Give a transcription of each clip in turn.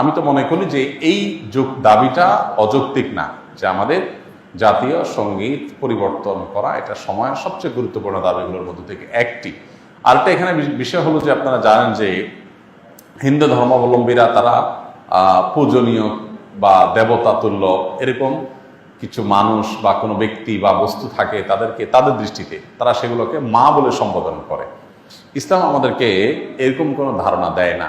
আমি তো মনে করি যে এই যুগ দাবিটা অযৌক্তিক না, যে আমাদের জাতীয় সংগীত পরিবর্তন করা এটা সময়ের সবচেয়ে গুরুত্বপূর্ণ দাবিগুলোর মধ্যে থেকে একটি। আরেকটা এখানে বিষয় হলো যে আপনারা জানেন যে হিন্দু ধর্মাবলম্বীরা তারা পূজনীয় বা দেবতা তুল্য এরকম কিছু মানুষ বা কোনো ব্যক্তি বা বস্তু থাকে তাদেরকে, তাদের দৃষ্টিতে তারা সেগুলোকে মা বলে সম্বোধন করে। ইসলাম আমাদেরকে এরকম কোনো ধারণা দেয় না।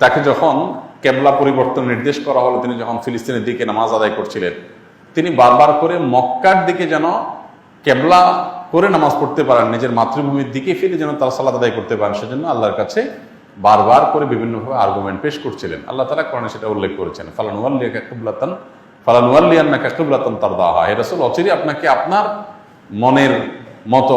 তাকে যখন কেবলা পরিবর্তন নির্দেশ করা হলো, তিনি যখন ফিলিস্তিনের দিকে নামাজ আদায় করছিলেন, তিনি বারবার করে মক্কার দিকে যেন কেবলা করে নামাজ পড়তে পারেন, নিজের মাতৃভূমির দিকে ফিরে যেন তারা সালাদ আদায় করতে পারেন, সেজন্য আল্লাহর কাছে বারবার করে বিভিন্নভাবে আর্গুমেন্ট পেশ করছিলেন। আল্লাহ তালা কোরআনে সেটা উল্লেখ করেছেন ফালানুয়াল্লিয়া কুবলাতান ফালানুয়াল্লিয়ান্না কাকুবলাতান তার দেওয়া হয় রসুল অচিরে আপনাকে আপনার মনের মতো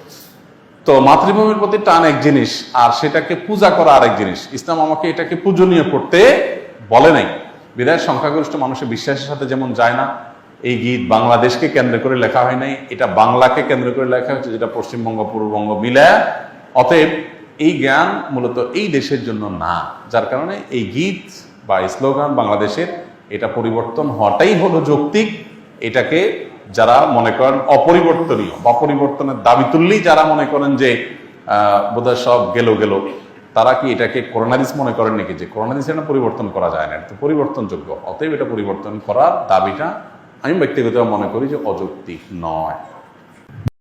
তো মাতৃভূমির প্রতি টান এক জিনিস, আর সেটাকে পূজা করা আরেক জিনিস। ইসলাম আমাকে এটাকে পূজনীয় করতে বলে নাই। বিদায় সংখ্যাগরিষ্ঠ মানুষের বিশ্বাসের সাথে যেমন যায় না, এই গীত বাংলাদেশকে কেন্দ্র করে লেখা হয় নাই, এটা বাংলাকে কেন্দ্র করে লেখা হয়েছে, যেটা পশ্চিমবঙ্গ, পূর্ববঙ্গ মিলায় অতএব এই জ্ঞান মূলত এই দেশের জন্য না, যার কারণে এই গীত বা স্লোগান বাংলাদেশের এটা পরিবর্তন হওয়াটাই হলো যৌক্তিক, এটাকে যারা মনে করেন অপরিবর্তনীয় বা পরিবর্তনের দাবি তুললেই যারা মনে করেন যে বোধহয় সব গেল গেল, তারা কি এটাকে করোনারিস মনে করেন নাকি? যে করোনারিস এটা পরিবর্তন করা যায় না, এটা তো পরিবর্তনযোগ্য। অতএব এটা পরিবর্তন করার দাবিটা আমি ব্যক্তিগতভাবে মনে করি যে অযৌক্তিক নয়।